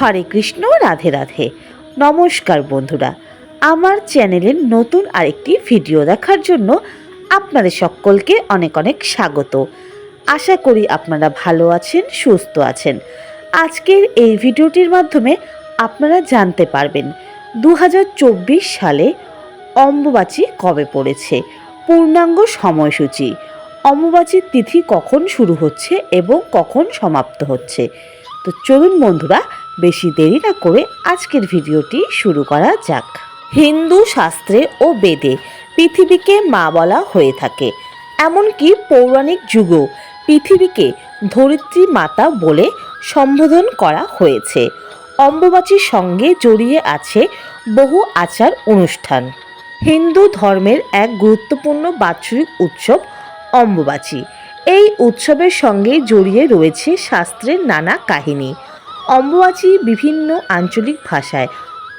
হরে কৃষ্ণ, রাধে রাধে। নমস্কার বন্ধুরা, আমার চ্যানেলের নতুন আরেকটি ভিডিও দেখার জন্য আপনাদের সকলকে অনেক অনেক স্বাগত। আশা করি আপনারা ভালো আছেন, সুস্থ আছেন। আজকের এই ভিডিওটির মাধ্যমে আপনারা জানতে পারবেন দু হাজার চব্বিশ সালে অম্বুবাচী কবে পড়েছে, পূর্ণাঙ্গ সময়সূচি। অম্বুবাচীর তিথি কখন শুরু হচ্ছে এবং কখন সমাপ্ত হচ্ছে? তো চলুন বন্ধুরা, বেশি দেরি না করে আজকের ভিডিওটি শুরু করা যাক। হিন্দু শাস্ত্রে ও বেদে পৃথিবীকে মা বলা হয়ে থাকে। এমনকি পৌরাণিক যুগেও পৃথিবীকে ধরিত্রী মাতা বলে সম্বোধন করা হয়েছে। অম্বুবাচীর সঙ্গে জড়িয়ে আছে বহু আচার অনুষ্ঠান। হিন্দু ধর্মের এক গুরুত্বপূর্ণ বাৎসরিক উৎসব অম্বুবাচী। এই উৎসবের সঙ্গে জড়িয়ে রয়েছে শাস্ত্রের নানা কাহিনী। অম্বুবাচী বিভিন্ন আঞ্চলিক ভাষায়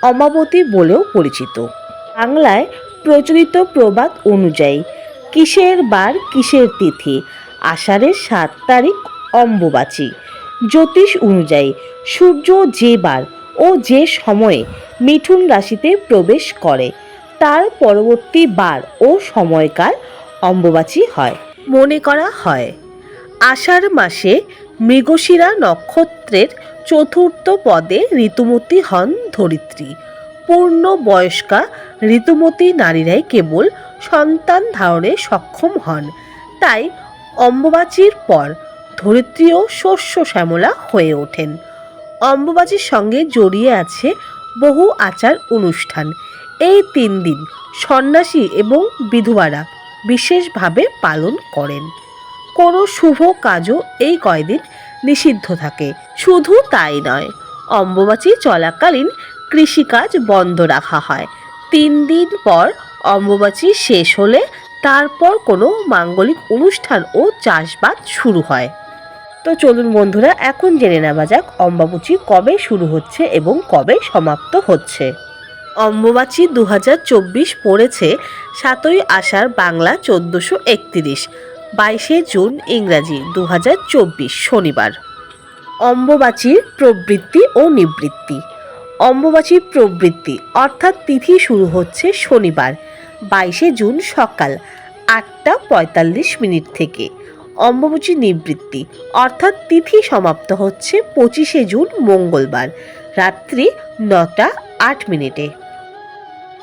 অমাবতী বলেও পরিচিত। বাংলায় প্রচলিত প্রবাদ অনুযায়ী কিসের বার কিসের তিথি, আষাঢ়ের সাত তারিখ অম্বুবাচী। জ্যোতিষ অনুযায়ী সূর্য যে বার ও যে সময়ে মিঠুন রাশিতে প্রবেশ করে, তার পরবর্তী বার ও সময়কাল অম্বুবাচী হয়। মনে করা হয়। আষাঢ় মাসে মৃগশিরা নক্ষত্রের চতুর্থ পদে ঋতুমতী হন ধরিত্রী। পূর্ণ বয়স্কা ঋতুমতী নারীরাই কেবল সন্তান ধারণে সক্ষম হন। তাই অম্বুবাচীর পর ধরিত্রীও শস্য শ্যামলা হয়ে ওঠেন। অম্বুবাচীর সঙ্গে জড়িয়ে আছে বহু আচার অনুষ্ঠান। এই তিন দিন সন্ন্যাসী এবং বিধবারা বিশেষভাবে পালন করেন। কোনো শুভ কাজও এই কয়দিন নিষিদ্ধ থাকে। শুধু তাই নয়, অম্বুবাচী চলাকালীন কৃষিকাজ বন্ধ রাখা হয়। তিন দিন পর অম্বুবাচী শেষ হলে তারপর কোনো মাঙ্গলিক অনুষ্ঠান ও চাষবাস শুরু হয়। তো চলুন বন্ধুরা, এখন জেনে নেওয়া যাক অম্বাবুচি কবে শুরু হচ্ছে এবং কবে সমাপ্ত হচ্ছে। অম্বুবাচী দু হাজার চব্বিশ পড়েছে সাতই আষাঢ় বাংলা চোদ্দোশো একত্রিশ, বাইশে জুন ইংরাজি দু হাজার চব্বিশ শনিবার। অম্বুবাচীর প্রবৃত্তি ও নিবৃত্তি। অম্বুবাচীর প্রবৃত্তি অর্থাৎ তিথি শুরু হচ্ছে শনিবার, বাইশে জুন সকাল আটটা পঁয়তাল্লিশ মিনিট থেকে। অম্বুবাচী নিবৃত্তি অর্থাৎ তিথি সমাপ্ত হচ্ছে পঁচিশে জুন মঙ্গলবার, রাত্রি নটা আট মিনিটে।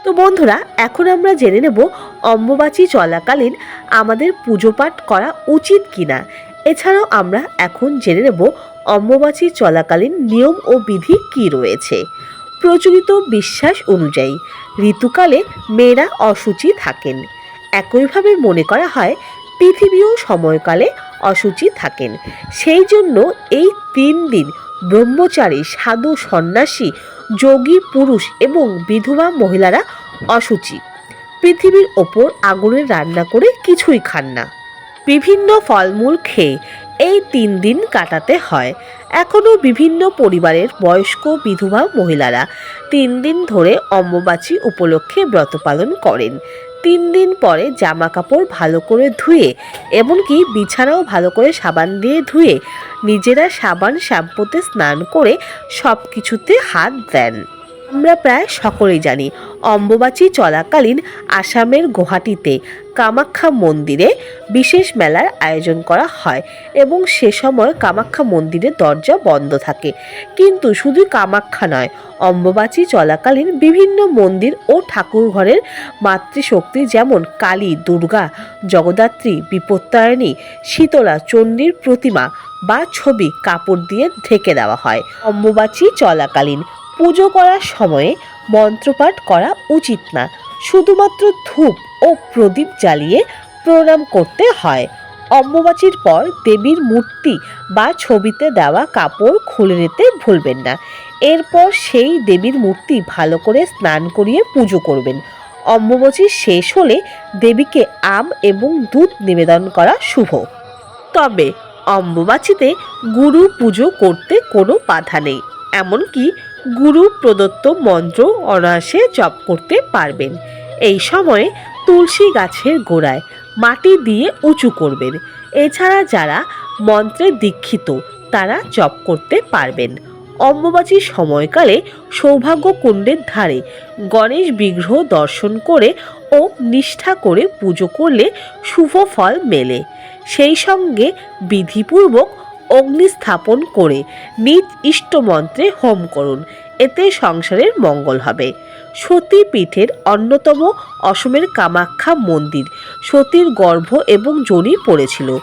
তো বন্ধুরা, এখন আমরা জেনে নেব অম্বুবাচী চলাকালীন আমাদের পুজো পাঠ করা উচিত কিনা। এছাড়াও আমরা এখন জেনে নেব অম্বুবাচী চলাকালীন নিয়ম ও বিধি কি রয়েছে। প্রচলিত বিশ্বাস অনুযায়ী ঋতুকালে মেয়েরা অসুচি থাকেন। একইভাবে মনে করা হয় পৃথিবীও সময়কালে অসুচি থাকেন। সেই জন্য এই তিন দিন ব্রহ্মচারী, সাধু, সন্ন্যাসী, যোগী, পুরুষ এবং বিধবা মহিলারা অসুচি। পৃথিবীর ওপর আগুনের রান্না করে কিছুই খান না। বিভিন্ন ফলমূল খেয়ে এই তিন দিন কাটাতে হয়। এখনও বিভিন্ন পরিবারের বয়স্ক বিধবা মহিলারা তিন দিন ধরে অম্বুবাচী উপলক্ষে ব্রত পালন করেন। তিন দিন পরে জামা কাপড় ভালো করে ধুয়ে, এমনকি বিছানাও ভালো করে সাবান দিয়ে ধুয়ে নিজেরা সাবান শ্যাম্পুতে স্নান করে সব কিছুতে হাত দেন। আমরা প্রায় সকলেই জানি, অম্বুবাচী চলাকালীন আসামের গুয়াহাটিতে কামাখ্যা মন্দিরে বিশেষ মেলার আয়োজন করা হয় এবং সে সময় কামাখ্যা মন্দিরের দরজা বন্ধ থাকে। কিন্তু শুধু কামাখ্যা নয়, অম্বুবাচী চলাকালীন বিভিন্ন মন্দির ও ঠাকুরঘরের মাতৃশক্তি যেমন কালী, দুর্গা, জগদ্ধাত্রী বিপত্তায়নী শীতলা, চণ্ডীর প্রতিমা বা ছবি কাপড় দিয়ে ঢেকে দেওয়া হয়। অম্বুবাচী চলাকালীন পুজো করার সময়ে মন্ত্রপাঠ করা উচিত না। শুধুমাত্র ধূপ ও প্রদীপ জ্বালিয়ে প্রণাম করতে হয়। অম্বুবাচীর পর দেবীর মূর্তি বা ছবিতে দেওয়া কাপড় খুলে নিতে ভুলবেন না। এরপর সেই দেবীর মূর্তি ভালো করে স্নান করিয়ে পুজো করবেন। অম্বুবাচী শেষ হলে দেবীকে আম এবং দুধ নিবেদন করা শুভ। তবে অম্বুবাচীতে গুরু পুজো করতে কোনো বাধা নেই, এমনকি গুরু প্রদত্ত মন্ত্র অনায়াসে জপ করতে পারবেন। এই সময়ে তুলসী গাছের গোড়ায় মাটি দিয়ে উঁচু করবেন। এছাড়া যারা মন্ত্রে দীক্ষিত, তারা জপ করতে পারবেন। অম্বুবাচীর সময়কালে সৌভাগ্য কুণ্ডের ধারে গণেশ বিগ্রহ দর্শন করে ও নিষ্ঠা করে পুজো করলে শুভ ফল মেলে। সেই সঙ্গে বিধিপূর্বক অগ্নি স্থাপন করে নিজ ইষ্টমন্ত্রে হোম করুন। এতে সংসারের মঙ্গল হবে। সতী পীঠের অন্যতম অসমের কামাখ্যা মন্দির সতীর গর্ভ এবং যোনি পড়েছিল।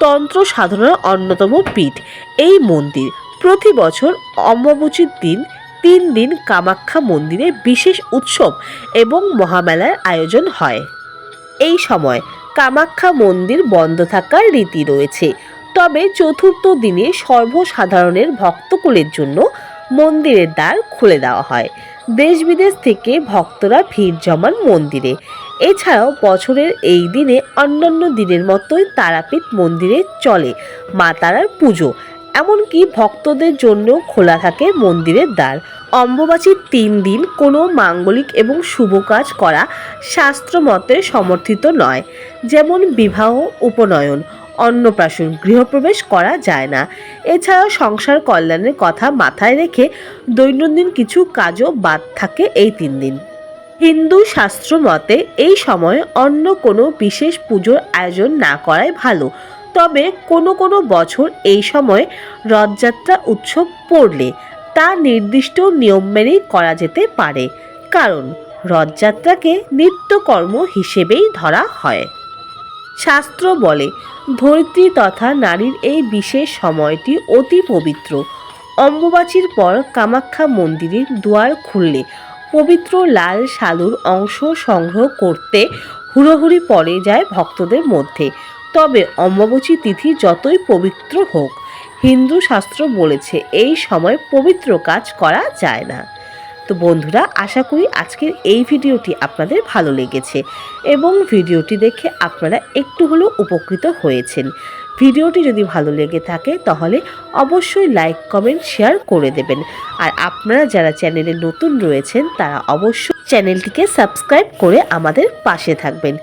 তন্ত্র সাধনার অন্যতম পীঠ। এই মন্দির প্রতি বছর অম্বুবাচীর দিন তিন দিন কামাখ্যা মন্দিরে বিশেষ উৎসব এবং মহামেলার আয়োজন হয়। এই সময় কামাখ্যা মন্দির বন্ধ থাকার রীতি রয়েছে। তবে চতুর্থ দিনে সর্বসাধারণের ভক্তকুলের জন্য মন্দিরের দ্বার খুলে দেওয়া হয়। দেশ বিদেশ থেকে ভক্তরা ভিড় জমান মন্দিরে। এছাড়াও বছরের এই দিনে অন্যান্য দিনের মতোই তারাপীঠ মন্দিরে চলে মা তারার পুজো। এমনকি ভক্তদের জন্য খোলা থাকে মন্দিরের দ্বার। অম্বুবাচীর তিন দিন কোনো মাঙ্গলিক এবং শুভ কাজ করা শাস্ত্রমতে সমর্থিত নয়। যেমন বিবাহ, উপনয়ন অন্নপ্রাশন গৃহপ্রবেশ করা যায় না। এছাড়াও সংসার কল্যাণের কথা মাথায় রেখে দৈনন্দিন কিছু কাজও বাদ থাকে এই তিন দিন। হিন্দু শাস্ত্র মতে, এই সময় অন্য কোনো বিশেষ পুজোর আয়োজন না করাই ভালো। তবে কোনো কোনো বছর এই সময় রথযাত্রা উৎসব পড়লে তা নির্দিষ্ট নিয়ম মেনেই করা যেতে পারে। কারণ রথযাত্রাকে নিত্যকর্ম হিসেবেই ধরা হয়। শাস্ত্র বলে, ধরিত্রী তথা নারীর এই বিশেষ সময়টি অতি পবিত্র। অম্বুবাচীর পর কামাখ্যা মন্দিরের দুয়ার খুললে, পবিত্র লাল সালুর অংশ সংগ্রহ করতে হুড়োহুড়ি পড়ে যায় ভক্তদের মধ্যে। তবে অম্বুবাচী তিথি যতই পবিত্র হোক, হিন্দু শাস্ত্র বলেছে এই সময় পবিত্র কাজ করা যায় না। তো বন্ধুরা, আশা করি আজকের এই ভিডিওটি আপনাদের ভালো লেগেছে এবং ভিডিওটি দেখে আপনারা একটু হলেও উপকৃত হয়েছেন। ভিডিওটি যদি ভালো লেগে থাকে তাহলে অবশ্যই লাইক, কমেন্ট, শেয়ার করে দেবেন। আর আপনারা যারা চ্যানেলে নতুন রয়েছেন, তারা অবশ্যই চ্যানেলটিকে সাবস্ক্রাইব করে আমাদের পাশে থাকবেন।